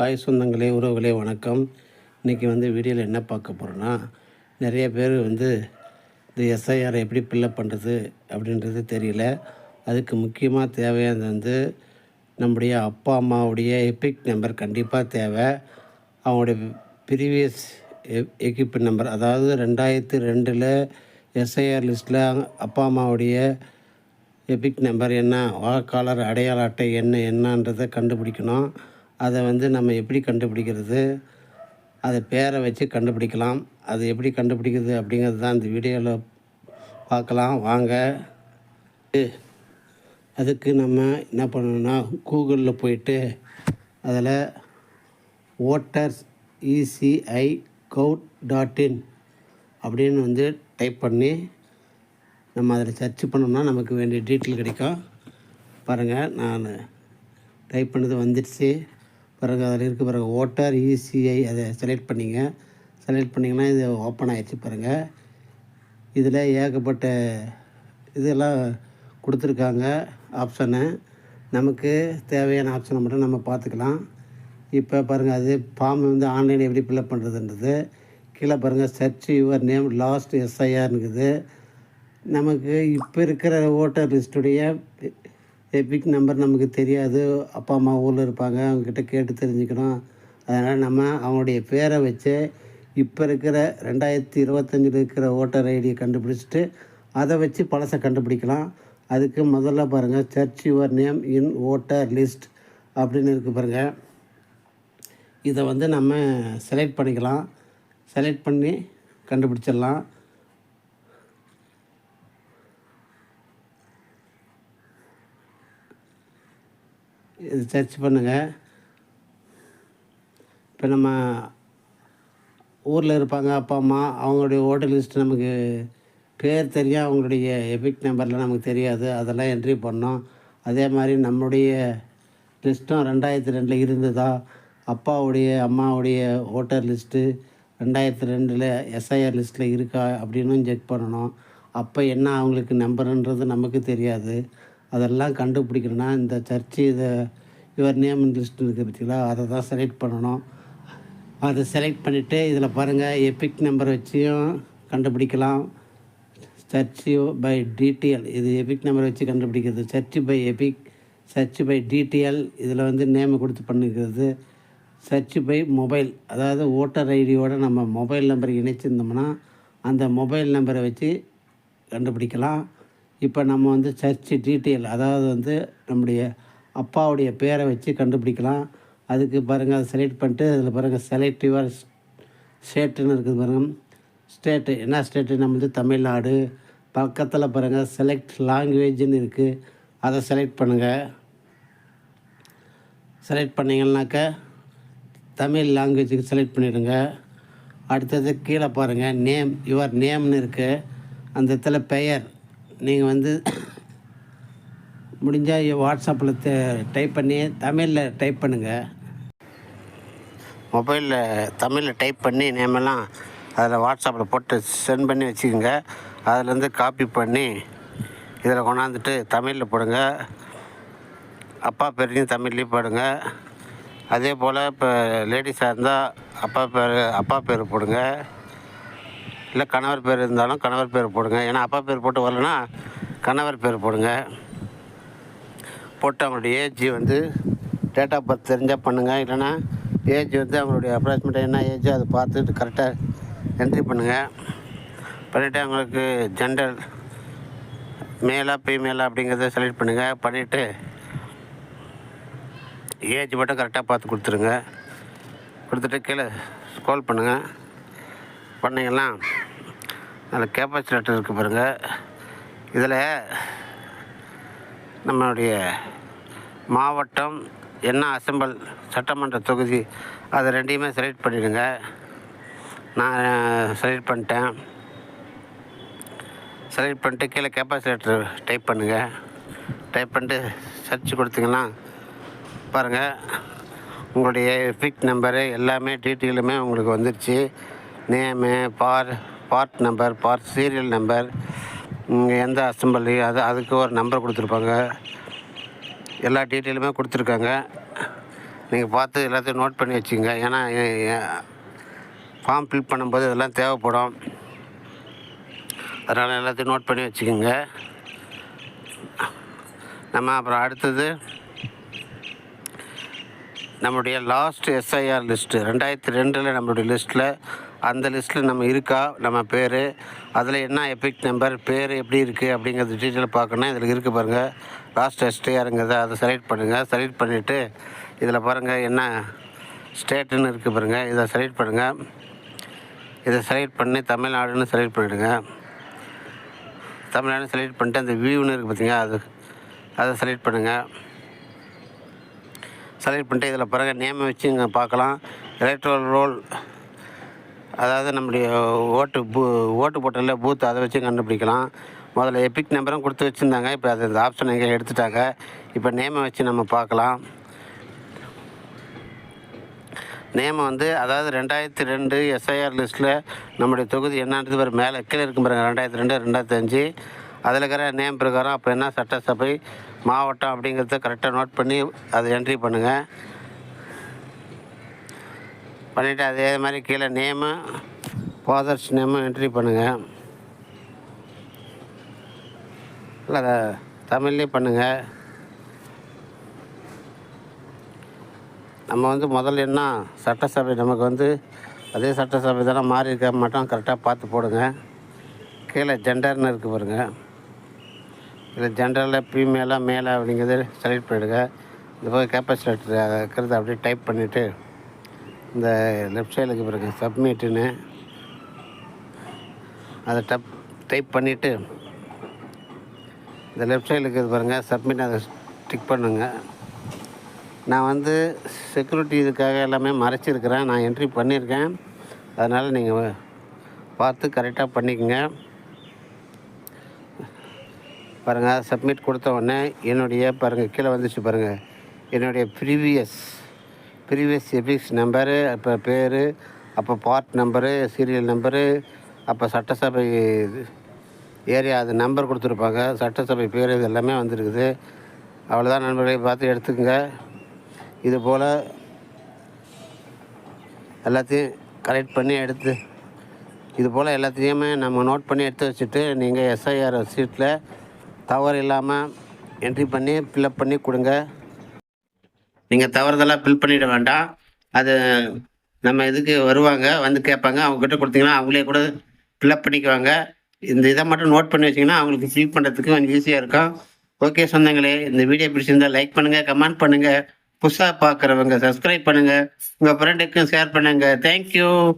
Hi சொந்தங்களே உறவுகளே வணக்கம். இன்றைக்கி வந்து வீடியோவில் என்ன பார்க்க போகிறோன்னா நிறைய பேர் வந்து இந்த எஸ்ஐஆரை எப்படி பில்லப் பண்ணுறது அப்படின்றது தெரியல. அதுக்கு முக்கியமாக தேவையானது வந்து நம்முடைய அப்பா அம்மாவுடைய எபிக் நம்பர் கண்டிப்பாக தேவை. அவங்களுடைய ப்ரீவியஸ் எக்யூப்மெண்ட் நம்பர் அதாவது ரெண்டாயிரத்து ரெண்டில் எஸ்ஐஆர் லிஸ்ட்டில் அப்பா அம்மாவுடைய எபிக் நம்பர் என்ன வாக்காளர் அடையாள அட்டை என்ன என்னன்றதை கண்டுபிடிக்கணும். அதை வந்து நம்ம எப்படி கண்டுபிடிக்கிறது? அதை பேரை வச்சு கண்டுபிடிக்கலாம். அது எப்படி கண்டுபிடிக்கிறது அப்படிங்கிறது தான் இந்த வீடியோவில் பார்க்கலாம். வாங்க. அதுக்கு நம்ம என்ன பண்ணணும்னா கூகுளில் போயிட்டு அதில் voters ECI gov dot in அப்படின்னு வந்து டைப் பண்ணி நம்ம அதில் சர்ச் பண்ணோம்னா நமக்கு வேண்டிய டீட்டெயில் கிடைக்கும். பாருங்கள் நான் டைப் பண்ணது வந்துடுச்சு. பிறகு அதில் இருக்க பிறகு ஓட்டர் இசிஐ அதை செலக்ட் பண்ணிங்க. செலக்ட் பண்ணிங்கன்னா இது ஓப்பன் ஆகிடுச்சு பாருங்கள் இதில் ஏகப்பட்ட இதெல்லாம் கொடுத்துருக்காங்க ஆப்ஷனு நமக்கு தேவையான ஆப்ஷனை மட்டும் நம்ம பார்த்துக்கலாம். இப்போ பாருங்கள் அது ஃபார்ம் வந்து ஆன்லைனில் எப்படி ஃபில்அப் பண்ணுறதுன்றது கீழே பாருங்கள் சர்ச் யுவர் நேம் லாஸ்ட் எஸ்ஐஆர்னுக்குது நமக்கு இப்போ இருக்கிற ஓட்டர் லிஸ்ட்டுடைய எபிக் நம்பர் நமக்கு தெரியாது. அப்பா அம்மா ஊரில் இருப்பாங்க. அவங்கக்கிட்ட கேட்டு தெரிஞ்சுக்கணும். அதனால் நம்ம அவங்களுடைய பேரை வச்சு இப்போ இருக்கிற ரெண்டாயிரத்தி இருபத்தஞ்சில் இருக்கிற ஓட்டர் ஐடியை கண்டுபிடிச்சிட்டு அதை வச்சு பழசை கண்டுபிடிக்கலாம். அதுக்கு முதல்ல பாருங்கள் search your name in voter list அப்படின்னு இருக்குது பாருங்கள் இதை வந்து நம்ம செலக்ட் பண்ணிக்கலாம். செலக்ட் பண்ணி கண்டுபிடிச்சிடலாம். இது சர்ச் பண்ணுங்கள் இப்போ நம்ம ஊரில் இருப்பாங்க அப்பா அம்மா அவங்களுடைய ஓட்டர் லிஸ்ட் நமக்கு பேர் தெரியும் அவங்களுடைய எபிக் நம்பரில் நமக்கு தெரியாது. அதெல்லாம் என்ட்ரி பண்ணோம். அதே மாதிரி நம்மளுடைய லிஸ்ட்டும் ரெண்டாயிரத்தி ரெண்டில் இருந்ததா? அப்பாவுடைய அம்மாவுடைய ஓட்டர் லிஸ்ட்டு ரெண்டாயிரத்தி ரெண்டில் எஸ்ஐஆர் லிஸ்ட்டில் இருக்கா? அப்படின்னும் செக் பண்ணணும். அப்போ என்ன அவங்களுக்கு நம்பருன்றது நமக்கு தெரியாது. அதெல்லாம் கண்டுபிடிக்கணும்னா இந்த சர்ச்சு இதை யுவர் நேம் லிஸ்ட் இருக்குது பார்த்தீங்களா? அதை தான் செலக்ட் பண்ணணும். அதை செலக்ட் பண்ணிவிட்டு இதில் பாருங்கள் எபிக் நம்பர் வச்சும் கண்டுபிடிக்கலாம். சர்ச் பை டிடிஎல் இது எபிக் நம்பர் வச்சு கண்டுபிடிக்கிறது. Search by EPIC search by details இதில் வந்து நேமை கொடுத்து பண்ணிக்கிறது. சர்ச் பை மொபைல் அதாவது ஓட்டர் ஐடியோடு நம்ம மொபைல் நம்பர் இணைச்சிருந்தோம்னா அந்த மொபைல் நம்பரை வச்சு கண்டுபிடிக்கலாம். இப்போ நம்ம வந்து சர்ச் டீட்டெயில் அதாவது வந்து நம்முடைய அப்பாவுடைய பேரை வச்சு கண்டுபிடிக்கலாம். அதுக்கு பாருங்கள் அதை செலக்ட் பண்ணிட்டு அதில் பாருங்கள் செலக்ட் யுவர் ஸ்டேட்டுன்னு இருக்குது பாருங்கள் ஸ்டேட்டு என்ன ஸ்டேட்டு நம்ம வந்து தமிழ்நாடு. பக்கத்தில் பாருங்கள் செலக்ட் லாங்குவேஜ்னு இருக்குது அதை செலக்ட் பண்ணுங்கள் செலக்ட் பண்ணிங்கன்னாக்கா தமிழ் லாங்குவேஜுக்கு செலக்ட் பண்ணிவிடுங்க அடுத்தது கீழே பாருங்கள் நேம் யுவர் நேம்னு இருக்குது அந்த இடத்துல பெயர். நீங்கள் வந்து முடிஞ்சால் வாட்ஸ்அப்பில் டைப் பண்ணி தமிழில் டைப் பண்ணுங்கள் மொபைலில் தமிழில் டைப் பண்ணி நேமெல்லாம் அதில் வாட்ஸ்அப்பில் போட்டு சென்ட் பண்ணி வச்சுக்கோங்க. அதுலேருந்து காப்பி பண்ணி இதில் கொண்டாந்துட்டு தமிழில் போடுங்க. அப்பா பேரையும் தமிழ்லேயும் போடுங்க. அதே போல் இப்போ லேடிஸாக இருந்தால் அப்பா பேர் அப்பா பேர் போடுங்க. இல்லை கணவர் பேர் இருந்தாலும் கணவர் பேர் போடுங்க. ஏன்னா அப்பா பேர் போட்டு வரலன்னா கணவர் பேர் போடுங்க. போட்டு அவங்களுடைய ஏஜ் வந்து டேட் ஆஃப் பர்த் தெரிஞ்சால் பண்ணுங்கள் இல்லைன்னா ஏஜ் வந்து அவங்களுடைய அப்ராக்சிமேட்டாக என்ன ஏஜோ அதை பார்த்துட்டு கரெக்டாக என்ட்ரி பண்ணுங்கள் பண்ணிவிட்டு அவங்களுக்கு ஜெண்டர் மேலா ஃபீமேலாக அப்படிங்கிறத செலக்ட் பண்ணுங்கள் பண்ணிவிட்டு ஏஜ் மட்டும் கரெக்டாக பார்த்து கொடுத்துருங்க. கொடுத்துட்டு கீழே ஸ்கோல் பண்ணுங்கள் பண்ணிங்கன்னா அதில் கேப்பாசிட்டர் இருக்குது பாருங்கள் இதில் நம்மளுடைய மாவட்டம் என்ன அசம்பிள் சட்டமன்ற தொகுதி அதை ரெண்டையுமே செலக்ட் பண்ணிவிடுங்க நான் செலக்ட் பண்ணிட்டேன். செலக்ட் பண்ணிட்டு கீழே கேப்பஸ் டைப் பண்ணுங்கள் டைப் பண்ணிட்டு சர்ச் கொடுத்தீங்கன்னா பாருங்கள் உங்களுடைய எஃபிக் நம்பரு எல்லாமே டீட்டெயிலுமே உங்களுக்கு வந்துருச்சு. நேமு பார் part number part serial number எந்த அசம்பிளி அது அதுக்கு ஒரு நம்பர் கொடுத்துருப்பாங்க. எல்லா டீட்டெயிலுமே கொடுத்துருக்காங்க. நீங்கள் பார்த்து எல்லாத்தையும் நோட் பண்ணி வச்சுங்க ஏன்னா ஃபார்ம் ஃபில் பண்ணும்போது இதெல்லாம் தேவைப்படும். அதனால் எல்லாத்தையும் நோட் பண்ணி வச்சுக்கோங்க. நம்ம அப்புறம் அடுத்தது நம்முடைய லாஸ்ட் எஸ்ஐஆர் லிஸ்ட்டு ரெண்டாயிரத்தி ரெண்டில் நம்மளுடைய லிஸ்ட்டில் அந்த லிஸ்ட்டில் நம்ம இருக்கா? நம்ம பேர். அதில் என்ன எபிக் நம்பர் பேர் எப்படி இருக்குது அப்படிங்கிறது டீட்டெயில் பார்க்கணும் இதில் இருக்குது பாருங்கள் லாஸ்ட் எஸ்டிஆருங்கிறத அதை செலக்ட் பண்ணுங்கள் செலக்ட் பண்ணிவிட்டு இதில் பாருங்கள் என்ன ஸ்டேட்டுன்னு இருக்குது பாருங்கள் இதை செலக்ட் பண்ணுங்கள் இதை செலக்ட் பண்ணி தமிழ்நாடுன்னு செலக்ட் பண்ணிவிடுங்க தமிழ்நாடுன்னு செலக்ட் பண்ணிட்டு அந்த வியூன்னு இருக்குது பார்த்தீங்க அது அதை செலக்ட் பண்ணுங்கள் செலக்ட் பண்ணிட்டு இதில் பிறகு நேமை வச்சு இங்கே பார்க்கலாம். எலக்ட்ரல் ரோல் அதாவது நம்முடைய ஓட்டு பூ ஓட்டு போட்டல பூத் அதை வச்சு கண்டுபிடிக்கலாம். முதல்ல எபிக் நம்பரும் கொடுத்து வச்சுருந்தாங்க. இப்போ அது இந்த ஆப்ஷன் எங்கே எடுத்துட்டாங்க. இப்போ நேமை வச்சு நம்ம பார்க்கலாம். நேம் வந்து அதாவது ரெண்டாயிரத்தி ரெண்டு எஸ்ஐஆர் லிஸ்ட்டில் நம்முடைய தொகுதி என்னன்றது ஒரு மேலே கீழே இருக்கும் பாருங்க ரெண்டாயிரத்தி ரெண்டு ரெண்டாயிரத்தி அஞ்சு. அதில் இருக்கிற நேம் பிரகாரம் அப்போ என்ன சட்டசபை மாவட்டம் அப்படிங்கிறத கரெக்டாக நோட் பண்ணி அதை என்ட்ரி பண்ணுங்கள் பண்ணிவிட்டு அதே மாதிரி கீழே நேமு ஃபாதர்ஸ் நேமும் என்ட்ரி பண்ணுங்கள் இல்லை அதை தமிழ்லேயே பண்ணுங்கள் நம்ம வந்து முதல்ல என்ன சட்டசபை நமக்கு வந்து அதே சட்டசபை தானே மாறி இருக்க மாட்டோம் கரெக்டாக பார்த்து போடுங்க. கீழே ஜெண்டர்னு இருக்குது பாருங்கள் இல்லை ஜென்ரலாக ஃபீமேலாக மேலே அப்படிங்கிறது செலக்ட் பண்ணிவிடுங்க இந்த போய் கேப்பாசிட்டர் இருக்கிறத அப்படியே டைப் பண்ணிவிட்டு இந்த லெஃப்ட் சைடில் இருக்கு சப்மிட்டுன்னு அதை டப் டைப் பண்ணிவிட்டு இந்த லெஃப்ட் சைடில் இருக்கிறது பாருங்கள் சப்மிட் அதை டிக் பண்ணுங்கள் நான் வந்து செக்யூரிட்டி இதுக்காக எல்லாமே மறைச்சிருக்கிறேன் நான் என்ட்ரி பண்ணியிருக்கேன். அதனால் நீங்கள் பார்த்து கரெக்டாக பண்ணிக்கோங்க. பாருங்கள் சப்மிட் கொடுத்த உடனே என்னுடைய பாருங்கள் கீழே வந்துச்சு பாருங்கள் என்னுடைய ப்ரீவியஸ் ப்ரீவியஸ் எபிக்ஸ் நம்பரு அப்போ பேர் அப்போ பார்ட் நம்பரு சீரியல் நம்பரு அப்போ சட்டசபை ஏரியா அது நம்பர் கொடுத்துருப்பாங்க. சட்டசபை பேர் இது எல்லாமே வந்துருக்குது. அவ்வளோதான் நண்பர்களை பார்த்து எடுத்துக்கோங்க. இது போல் எல்லாத்தையும் கலெக்ட் பண்ணி எடுத்து இது போல் எல்லாத்தையுமே நம்ம நோட் பண்ணி எடுத்து வச்சுட்டு நீங்கள் எஸ்ஐஆர் சீட்டில் தவறு இல்லாமல் என்ட்ரி பண்ணி ஃபில்அப் பண்ணி கொடுங்க. நீங்கள் தவறுதலாக ஃபில் பண்ணிட வேண்டாம். அது நம்ம இதுக்கு வருவாங்க வந்து கேட்பாங்க. அவங்கக்கிட்ட கொடுத்தீங்கன்னா அவங்களே கூட ஃபில்அப் பண்ணிக்குவாங்க. இந்த இதை மட்டும் நோட் பண்ணி வச்சிங்கன்னா அவங்களுக்கு ஃபில் பண்ணுறதுக்கு கொஞ்சம் ஈஸியாக இருக்கும். ஓகே சொந்தங்களே இந்த வீடியோ பிடிச்சிருந்தால் லைக் பண்ணுங்கள் கமெண்ட் பண்ணுங்கள் புதுசாக பார்க்குறவங்க சப்ஸ்கிரைப் பண்ணுங்கள் உங்கள் ஃப்ரெண்டுக்கும் ஷேர் பண்ணுங்கள் தேங்க்யூ